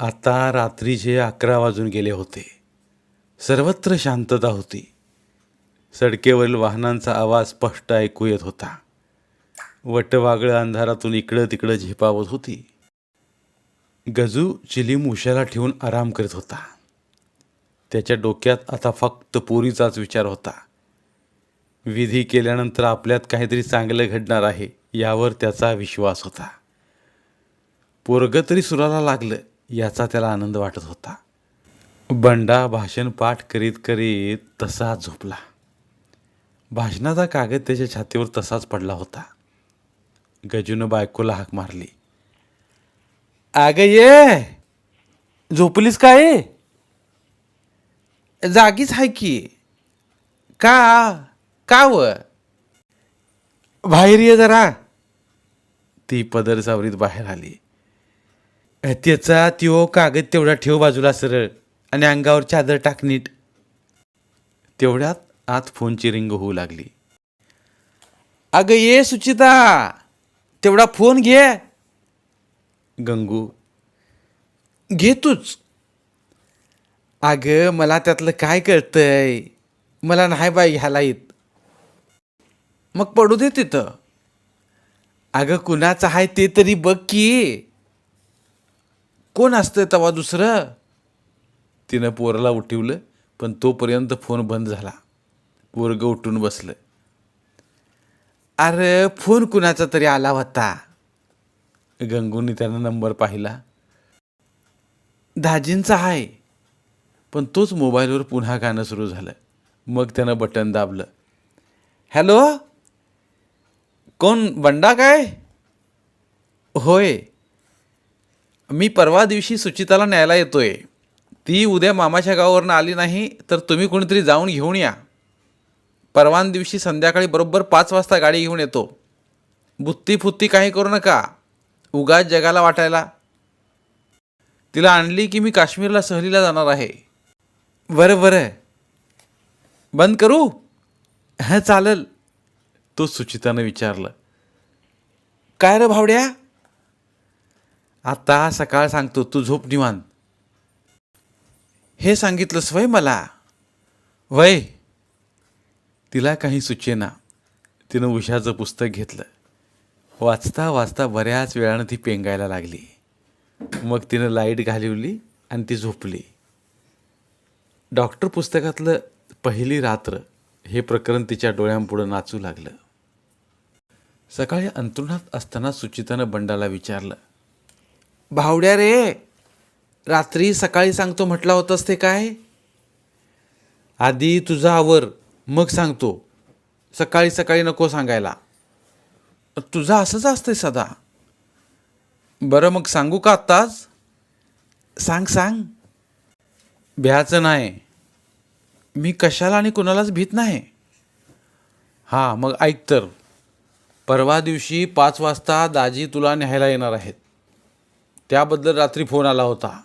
आता रात्रीचे अकरा वाजून गेले होते सर्वत्र शांतता होती. सडकेवरील वाहनांचा आवाज स्पष्ट ऐकू येत होता. वटवागळं अंधारातून इकडं तिकडं झेपावत होती. गजू चिलीम उशाला ठेवून आराम करीत होता. त्याच्या डोक्यात आता फक्त पोरीचाच विचार होता. विधी केल्यानंतर आपल्यात काहीतरी चांगलं घडणार आहे यावर त्याचा विश्वास होता. पोरगं तरी सुराला लागलं. याचा त्याला आनंद वाटत होता. बंडा भाषण पाठ करीत करीत तसा झोपला. भाषणाचा कागद त्याच्या छातीवर तसाच पडला होता. गजूनं बायकोला हाक मारली. अग ये! झोपलीस काय जागीच आहे की. का? का व? बाहेर ये जरा. ती पदर सावरीत बाहेर आली. त्याचा त्यो कागद तेवढा ठेव बाजूला सरळ आणि अंगावर चादर टाक नीट. तेवढ्यात आत फोनची रिंग होऊ लागली. अगं ये सुचिता तेवढा फोन घे. गंगू घे तूच. अगं मला त्यातलं काय कळतंय? मला नाही बाई ह्याला येत. मग पडू दे तिथं. अगं कुणाचं आहे ते तरी बघ की. कोण असतं तेव्हा दुसरं? तिनं पोराला उठवलं पण तोपर्यंत फोन बंद झाला. पोरग उठून बसलं. अरे फोन कुणाचा तरी आला होता? गंगूनी त्यानं नंबर पाहिला. दाजींचा आहे पण तोच मोबाईलवर पुन्हा गाणं सुरू झालं. मग त्यानं बटन दाबलं. हॅलो? कोण बंडा काय? होय. मी परवा दिवशी सुचिताला न्यायला येतोय. ती उद्या मामाच्या गावावरनं आली नाही तर तुम्ही कोणीतरी जाऊन घेऊन या. परवान दिवशी संध्याकाळी बरोबर पाच वाजता गाडी घेऊन येतो. बुत्ती फुत्ती काही करू नका. उगाच जगाला वाटायला. तिला आणली की मी काश्मीरला सहलीला जाणार आहे. बरं बरं. बंद करू? हां चालेल. तो सुचितानं विचारलं. काय रे भावड्या? आता सकाळ सांगतो तू झोप निवांत. हे सांगितलंस वय मला. वय. तिला काही सुचेना. तिनं उषाचं पुस्तक घेतलं. वाचता वाचता बऱ्याच वेळानं ती पेंगायला लागली. मग तिनं लाइट घालवली आणि ती झोपली. डॉक्टर पुस्तकातलं पहिली रात्र हे प्रकरण तिच्या डोळ्यांपुढं नाचू लागलं. सकाळी अंतरुणात असताना सुचितानं बंडाला विचारलं भावड्या रे रात्री सकाळी सांगतो म्हटला होतंस ते काय? आधी तुझा आवर मग सांगतो. सकाळी सकाळी नको सांगायला. तुझं असंच असतंय सदा. बरं मग सांगू का आत्ताच? सांग सांग. भ्याचं नाही. मी कशाला आणि कुणालाच भीत नाही. हां मग ऐक तर. परवा दिवशी पाच वाजता दाजी तुला न्यायला येणार आहेत. त्याबद्दल रात्री फोन आला होता.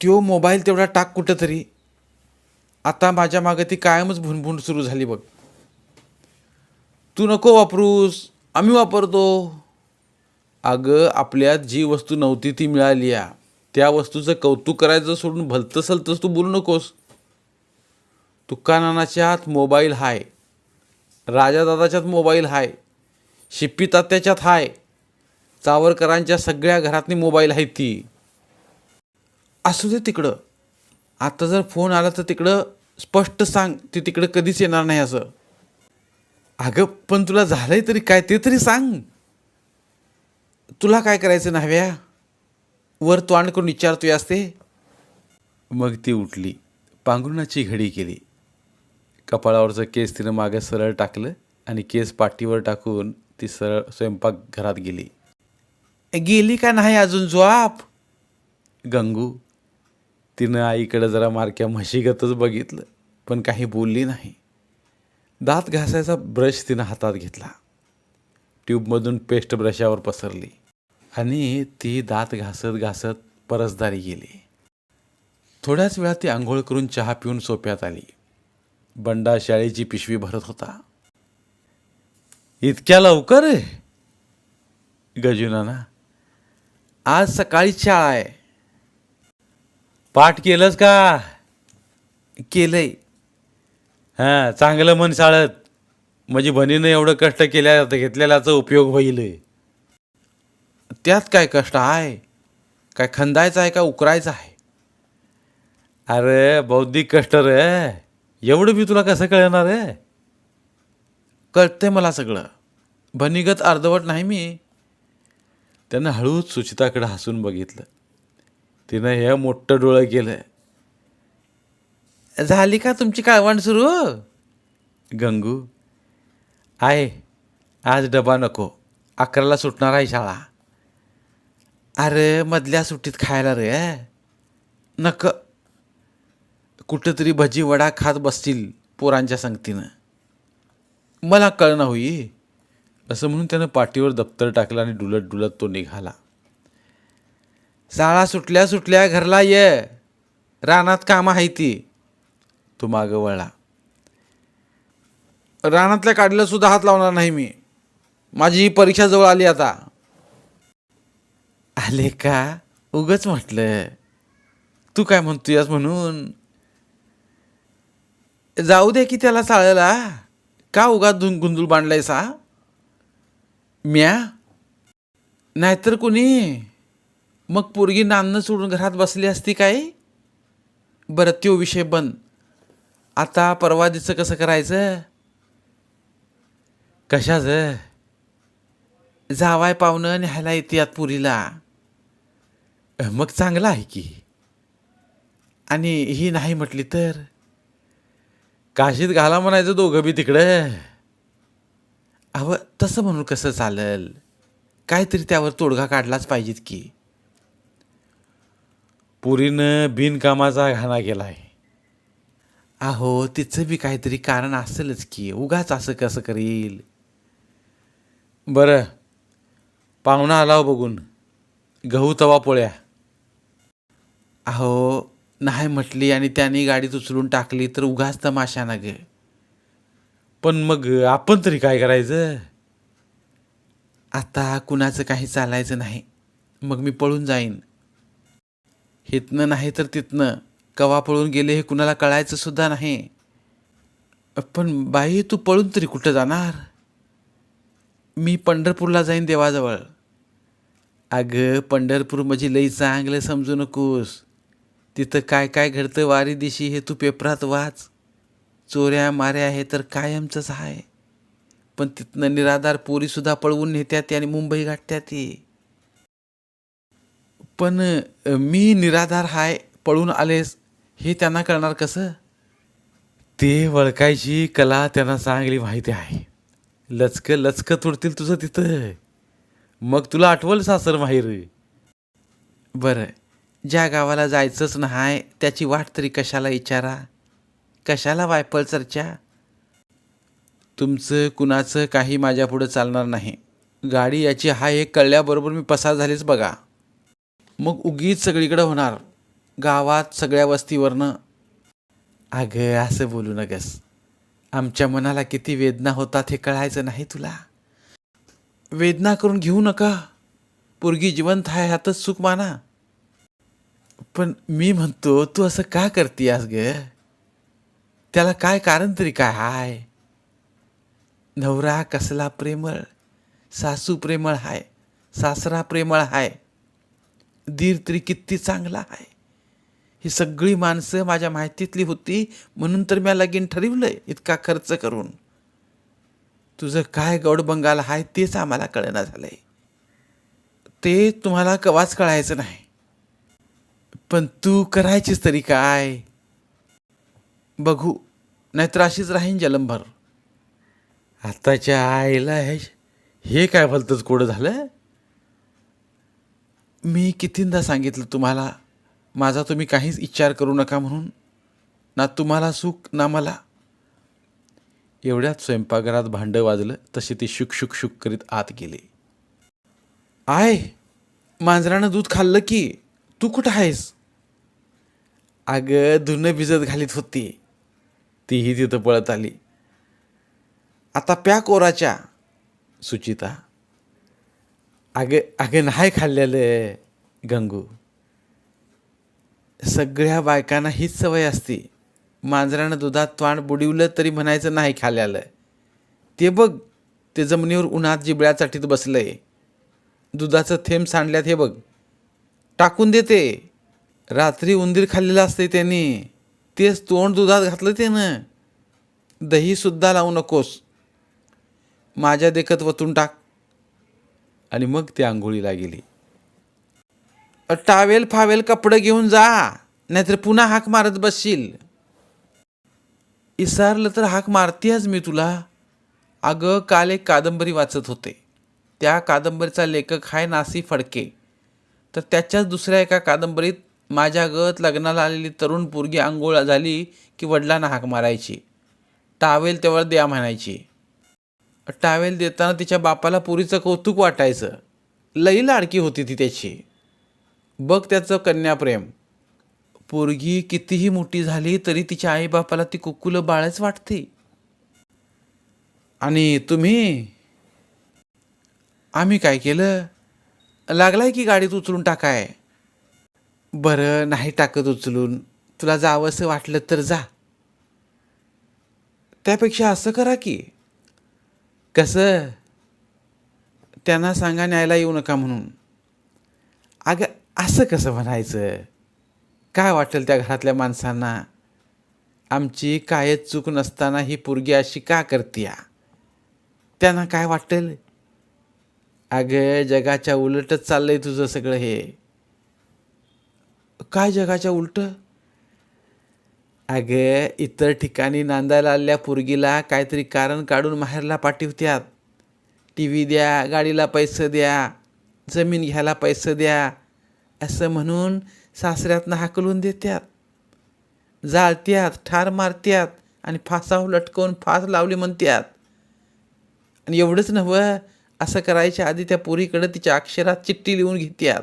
त्यो मोबाईल तेवढा टाक कुठं तरी आता माझ्या मागं ती कायमच भुणभुण सुरू झाली बघ. तू नको वापरूस आम्ही वापरतो. अगं आपल्यात जी वस्तू नव्हती ती मिळाली या. त्या वस्तूचं कौतुक करायचं सोडून भलतं सलतंच तू बोलू नकोस. तुकानानाच्या आत मोबाईल हाय. राजादादाच्यात मोबाईल हाय. शिप्पी तात्याच्यात हाय. चावरकरांच्या सगळ्या घरातनी मोबाईल आहे ती. असू दे तिकडं. आता जर फोन आला तर तिकडं स्पष्ट सांग ती तिकडं कधीच येणार नाही असं. अगं पण तुला झालंय तरी काय ते तरी सांग. तुला काय करायचं नव्या? वर तोंड करून विचारतोय असते मग ती उठली. पांघरुणाची घडी केली. कपाळावरचं केस तिनं मागे सरळ टाकलं आणि केस पाठीवर टाकून ती सरळ स्वयंपाकघरात गेली. गेली का नाही अजून झोप गंगू तिनं आईकडं जरा मारक्या म्हशीगतच बघितलं पण काही बोलली नाही. दात घासायचा ब्रश तिनं हातात घेतला. ट्यूबमधून पेस्ट ब्रशावर पसरली आणि ती दात घासत घासत परसदारी गेली. थोड्याच वेळात ती आंघोळ करून चहा पिऊन सोप्यात आली. बंडा शाळेची पिशवी भरत होता. इतक्या लवकर? गजुनाना आज सकाळी शाळा आहे. पाठ केलंस का? केलंय. हां चांगलं मन शाळत. म्हणजे बनीनं एवढं कष्ट केल्या घेतलेल्याचा उपयोग होईल. त्यात काय कष्ट आहे? काय खंदायचं आहे का उकरायचं आहे? अरे बौद्धिक कष्ट रे. एवढं मी तुला कसं कळणार आहे कळतंय मला सगळं. बनीगत अर्धवट नाही मी. त्यानं हळूच सुचिताकडं हसून बघितलं. तिनं हे मोठं डोळं केलं. झाली का तुमची काळवण सुरू? गंगू आहे. आज डबा नको. अकराला सुटणार आहे शाळा. अरे मधल्या सुट्टीत खायला रे. नक. कुठंतरी भजी वडा खात बसतील पोरांच्या संगतीनं. मला कळणं होई. असं म्हणून त्यानं पाठीवर दप्तर टाकलं आणि डुलत डुलत तो निघाला. शाळा सुटल्या सुटल्या घरला ये. रानात कामं आहे ती. तो मागं वळला. रानातल्या काढीला सुद्धा हात लावणार नाही मी. माझी ही परीक्षा जवळ आली आता. आले का? उगच म्हटलं. तू काय म्हणतोयस म्हणून? जाऊ दे की त्याला चाळायला का उगा धुन बांधलायस बांधलायसा? म्या? नाहीतर कुणी? मग पोरगी नान्न सोडून घरात बसली असती काय? बरं तो विषय बंद. आता परवादीचं कसं करायचं? कशाचं? जावाय पाहुणं न्यायला येते यात पुरीला. मग चांगलं आहे की. आणि ही नाही म्हटली तर? काशीत घाला म्हणायचं दोघं बी तिकडं. अव तसं म्हणून कसं चालेल? काहीतरी त्यावर तोडगा काढलाच पाहिजेत की. पुरीनं बिनकामाचा घाणा केलाय. अहो तिचं बी काहीतरी कारण असेलच की. उगाच असं कसं करील? बरं. पाहुणा आलाव बघून. गहू तवा पोळ्या. अहो नाही म्हटली आणि त्याने गाडीत उचलून टाकली तर उगाच तमाशा ना ग. पण मग आपण तरी काय करायचं? आता कुणाचं काही चालायचं नाही. मग मी पळून जाईन. हितनं नाही तर तिथनं कवा पळून गेले हे कुणाला कळायचं सुद्धा नाही. पण बाई तू पळून तरी कुठं जाणार? मी पंढरपूरला जाईन देवाजवळ. अगं पंढरपूर म्हणजे लई चांगलं समजू नकोस. तिथं काय काय घडतं वारी दिशी हे तू पेपरात वाच. चोऱ्या माऱ्या हे तर कायमचंच आहे. पण तिथनं निराधार पोरीसुद्धा पळवून नेत्यात आणि मुंबई गाठत्यात ती पण मी निराधार हाय पळून आलेस हे त्यांना कळणार कसं? ते वळखायची कला त्यांना चांगली माहिती आहे. लचकं लचकं तुडतील तुझं तिथं. मग तुला आठवल सासर माहीर? बरं ज्या गावाला जायचंच नाही त्याची वाट तरी कशाला विचारा कशाला वायपळ चर्चा तुमचं कुणाचं काही माझ्या पुढं चालणार नाही. गाडी याची हा एक कळल्याबरोबर मी पसार झालीच बघा. मग उगीच सगळीकडं होणार. गावात सगळ्या वस्तीवरनं. अगं असं बोलू नगस. आमच्या मनाला किती वेदना होतात हे कळायचं नाही तुला. वेदना करून घेऊ नका. पोरगी जिवंत आहे ह्यातच सुख माना. पण मी म्हणतो तू असं का करतीयास ग? त्याला काय कारण तरी काय? हाय. नवरा कसला प्रेमळ सासू प्रेमळ हाय सासरा प्रेमळ हाय दीर तरी किती चांगला आहे ही सगळी माणसं माझ्या माहितीतली होती म्हणून तर मी लगीन ठरवलंय इतका खर्च करून. तुझं काय गौड बंगाल आहे तेच आम्हाला कळना झालंय. ते तुम्हाला कवाच कळायचं नाही. पण तू करायचीच तरी काय? बघू. नाहीतर अशीच राहीन जलंभर आत्ताच्या आईला हे हे काय भलतंच कोडं झालं? मी कितींदा सांगितलं तुम्हाला माझा तुम्ही काहीच विचार करू नका म्हणून. ना तुम्हाला सुख ना मला. एवढ्यात स्वयंपाकघरात भांडं वाजलं तसे ते शुक शुक शुक करीत आत गेले. आय मांजरानं दूध खाल्लं की तू कुठं आहेस? अगं धुणं भिजत घालीत होती. तीही तिथं पळत आली. आता प्या कोराच्या सुचिता. आगे आगे नाही खाल्लेलं गंगू. सगळ्या बायकांना हीच सवय असते. मांजरानं दुधात तोंड बुडवलं तरी म्हणायचं नाही खाल्ल्यालं. ते बघ ते जमिनीवर उन्हात जिबळ्या चाटीत बसलंय. दुधाचं थेंब सांडल्यात हे बघ. टाकून देते. रात्री उंदीर खाल्लेलं असते त्यांनी. तेच तोंड दुधात घातलं त्यानं. दहीसुद्धा लावू नकोस. माझ्या देखत वतून टाक. आणि मग ती आंघोळीला गेली. टावेल फावेल कपडं घेऊन जा नाहीतर पुन्हा हाक मारत बसशील. इसारलं तर हाक मारतीयच मी तुला. अगं काल एक कादंबरी वाचत होते. त्या कादंबरीचा लेखक हाय नासी फडके. तर त्याच्याच दुसऱ्या एका कादंबरीत माझ्या गत लग्नाला आलेली तरुण पोरगी आंघोळ झाली की वडिलांना हाक मारायची. टावेल तेवढं द्या म्हणायची. टावेल देताना तिच्या बापाला पुरीचं कौतुक वाटायचं. लई लाडकी होती ती त्याची. बघ त्याचं कन्याप्रेम. पोरगी कितीही मोठी झाली तरी तिच्या आईबापाला ती कुकुलं बाळच वाटते. आणि तुम्ही? आम्ही काय केलं? लागलाय की गाडीत उचलून टाकाय? बरं नाही टाकत उचलून. तुला जावंसं वाटलं तर जा. त्यापेक्षा असं करा की. कसं? त्यांना सांगा न्यायला येऊ नका म्हणून. अगं असं कसं म्हणायचं? काय वाटेल त्या घरातल्या माणसांना? आमची कायच चूक नसताना ही पोरगी अशी का करतीया? त्यांना काय वाटेल? अगं जगाच्या उलटच चाललंय तुझं सगळं हे. काय जगाच्या उलटं? अगं इतर ठिकाणी नांदायला आलेल्या पोरगीला काहीतरी कारण काढून माहेरला पाठवत्यात. टी व्ही द्या गाडीला पैसे द्या जमीन घ्यायला पैसे द्या असं म्हणून सासऱ्यातनं हाकलून देत्यात. जाळत्यात ठार मारत्यात आणि फासावर लटकवून फास लावली म्हणत्यात. आणि एवढंच नव्हं असं करायच्या आधी त्या पोरीकडं तिच्या अक्षरात चिठ्ठी लिहून घेत्यात.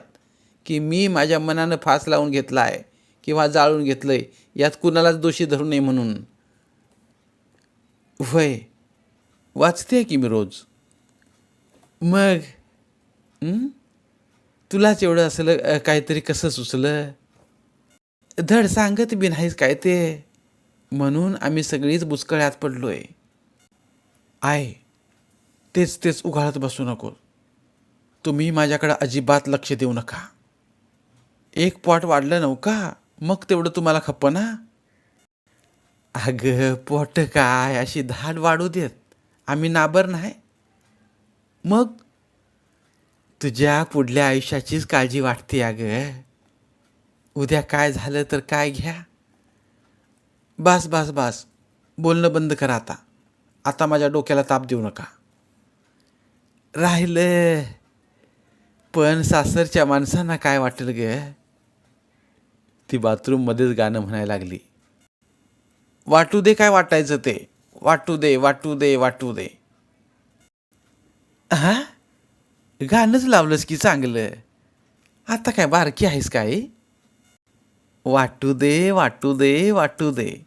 की मी माझ्या मनानं फास लावून घेतला आहे किंवा जाळून घेतलं आहे यात कुणालाच दोषी धरू नये म्हणून. वय वाचते की मी रोज? मग तुलाच एवढं असलं काहीतरी कसं सुचलं? धड सांगत बी नाहीस काय ते? म्हणून आम्ही सगळीच बुचकळ्यात आहे आय तेच तेच उघाडत बसू नको. तुम्ही माझ्याकडं अजिबात लक्ष देऊ नका. एक पॉट वाढलं नव्हका मग तेवढं तुम्हाला खप्प ना? अगं पोट काय? अशी धाड वाढू देत. आम्ही नाबर नाही. मग? तुझ्या पुढल्या आयुष्याचीच काळजी वाटते अगं. उद्या काय झालं तर काय घ्या. बास बास बास. बोलणं बंद करा आता. आता माझ्या डोक्याला ताप देऊ नका. राहिलं. पण सासरच्या माणसांना काय वाटेल ग? ती बाथरूममध्येच गाणं म्हणायला लागली. वाटू दे काय वाटायचं ते. वाटू दे वाटू दे वाटू दे. हा गाणंच लावलंस की चांगलं. आता काय बारकी आहेस काय वाटू दे वाटू दे वाटू दे.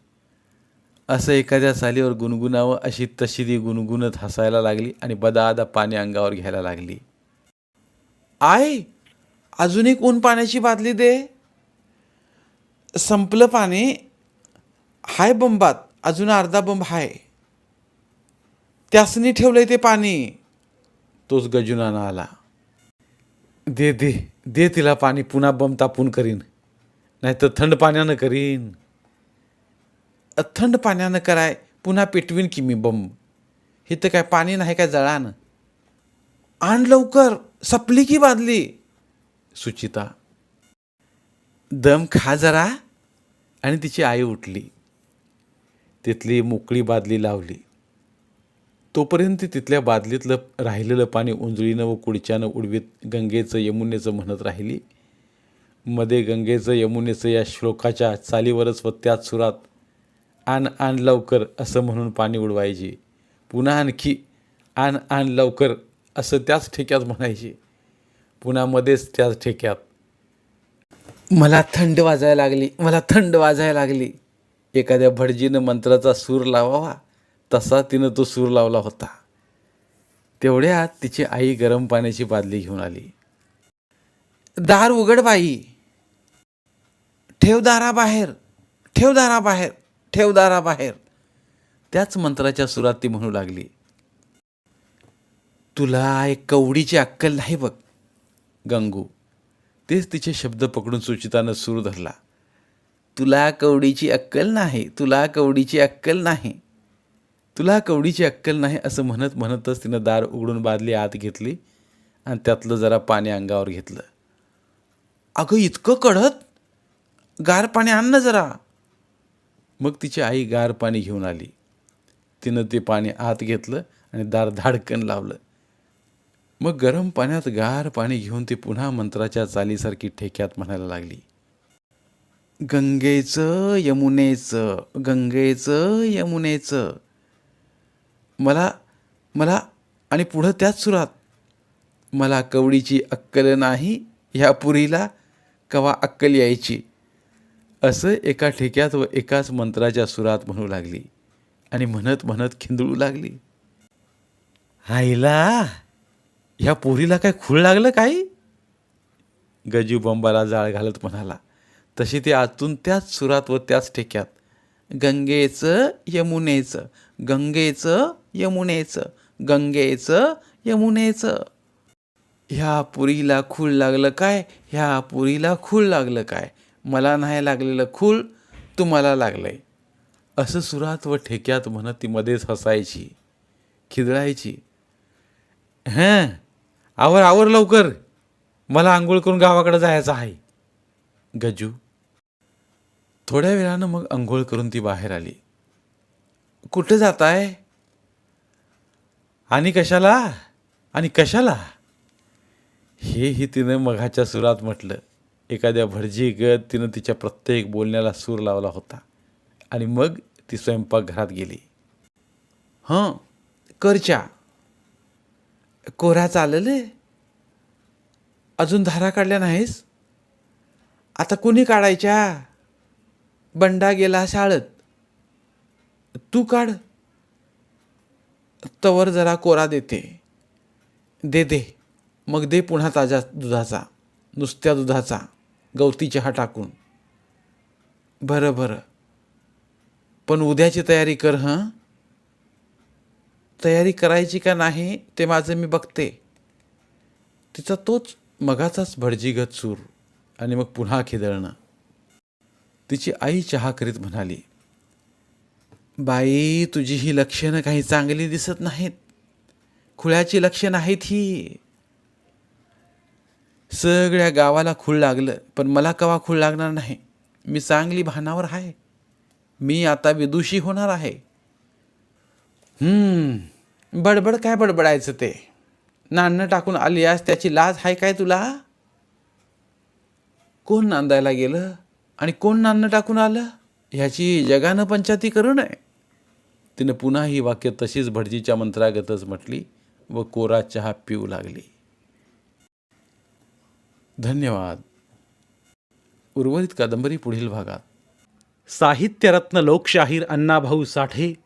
असं एखाद्या सालीवर गुणगुणावं अशी तशी ती गुणगुणत हसायला लागली आणि बदादा पाणी अंगावर घ्यायला लागली. आय अजून एक ऊन पाण्याची बादली दे. संपलं पाणी हाय बंबात अजून अर्धा बंब हाय. त्यासनी ठेवलंय ते पाणी. तोच गजुनानं आला. दे दे दे तिला पाणी पुन्हा बंब तापून करीन. नाहीतर थंड पाण्यानं करीन. थंड पाण्यानं कराय पुन्हा पेटवीन की मी बंब. हे तर काय पाणी नाही काय जळानं. आण लवकर सपली की बादली. सुचिता दम खा जरा. आणि तिची आई उठली. तिथली मोकळी बादली लावली. तोपर्यंत तिथल्या बादलीतलं राहिलेलं पाणी उंजळीनं व कुडच्यानं उडवीत गंगेचं यमुनेचं म्हणत राहिली. मध्ये गंगेचं यमुनेचं या श्लोकाच्या चालीवरच व त्याच सुरात आण आण लवकर असं म्हणून पाणी उडवायची. पुन्हा आणखी आण आण लवकर असं त्याच ठेक्यात म्हणायची. पुन्हा मध्येच त्याच ठेक्यात. मला थंड वाजायला लागली मला थंड वाजायला लागली. एखाद्या भटजीनं मंत्राचा सूर लावावा तसा तिनं तो सूर लावला होता. तेवढ्यात तिची आई गरम पाण्याची बादली घेऊन आली. दार उघड बाई. ठेव दाराबाहेर ठेव दाराबाहेर ठेव दाराबाहेर. त्याच मंत्राच्या सुरात ती म्हणू लागली. तुला एक कवडीची अक्कल नाही बघ गंगू. तेच तिचे शब्द पकडून सुचितानं सूर धरला. तुला कवडीची अक्कल नाही तुला कवडीची अक्कल नाही तुला कवडीची अक्कल नाही असं म्हणत म्हणतच तिनं दार उघडून बादली आत घेतली आणि त्यातलं जरा पाणी अंगावर घेतलं. अगं इतकं कडत गार पाणी आण ना जरा. मग तिची आई गार पाणी घेऊन आली. तिनं ते पाणी आत घेतलं आणि दार धाडकन लावलं. मग गरम पाण्यात गार पाणी घेऊन ती पुन्हा मंत्राच्या चालीसारखी ठेक्यात म्हणायला लागली. गंगेचं यमुनेचं गंगेचं यमुनेचं. मला मला आणि पुढं त्याच सुरात. मला कवडीची अक्कल नाही ह्या पुरीला कवा अक्कल यायची? असं एका ठेक्यात व एकाच मंत्राच्या सुरात म्हणू लागली आणि म्हणत म्हणत खिंदळू लागली. आईला ह्या पोरीला काय खूळ लागलं काही? गजू बंबाला जाळ घालत म्हणाला तशी ते आतून त्याच सुरात व त्याच ठेक्यात. गंगेचं यमुनेचं गंगेचं यमुनेचं गंगेचं यमुनेचं. ह्या पुरीला खूळ लागलं काय? ह्या पुरीला खूळ लागलं काय? मला नाही लागलेलं खूळ तुम्हाला लागलंय. असं सुरात व ठेक्यात म्हणत ती मध्येच हसायची खिदळायची. हं आवर आवर लवकर. मला आंघोळ करून गावाकडे जायचं आहे. गजू. थोड्या वेळानं मग आंघोळ करून ती बाहेर आली. कुठं जाताय? आणि कशाला? आणि कशाला? हेही तिनं मघाच्या सुरात म्हटलं. एखाद्या भटजी गत तिनं तिच्या प्रत्येक बोलण्याला सूर लावला होता. आणि मग ती स्वयंपाकघरात गेली. हं करच्या. कोरा चालले? अजून धारा काढल्या नाहीस? आता कुणी काढायच्या? बंडा गेला शाळेत. तू काढ. तवर जरा कोरा देते. दे दे. मग दे पुन्हा ताज्या दुधाचा. नुसत्या दुधाचा. गवती चहा टाकून. बरं बरं. पण उद्याची तयारी कर हं? तयारी करायची का नाही ते माझं मी बघते. तिचा तोच मगाचाच भडजीगत सूर आणि मग पुन्हा खिदळणं. तिची आई चहा करीत म्हणाली बाई तुझी ही लक्षणं काही चांगली दिसत नाहीत. खुळ्याची लक्षणं आहेत ही. सगळ्या गावाला खूळ लागलं पण मला कवा खूळ लागणार नाही? मी चांगली भानावर आहे. मी आता विदुषी होणार आहे. बडबड काय बडबडायचं ते? नाणं टाकून आली आज त्याची लाज आहे काय तुला? कोण नांदायला गेलं? आणि कोण नाणं टाकून आलं? ह्याची जगानं पंचायती करू नये. तिनं पुन्हा ही वाक्य तशीच भटजीच्या मंत्रागतच म्हटली व कोरा चहा पिऊ लागली. धन्यवाद. उर्वरित कादंबरी पुढील भागात. साहित्यरत्न लोकशाहीर अण्णाभाऊ साठे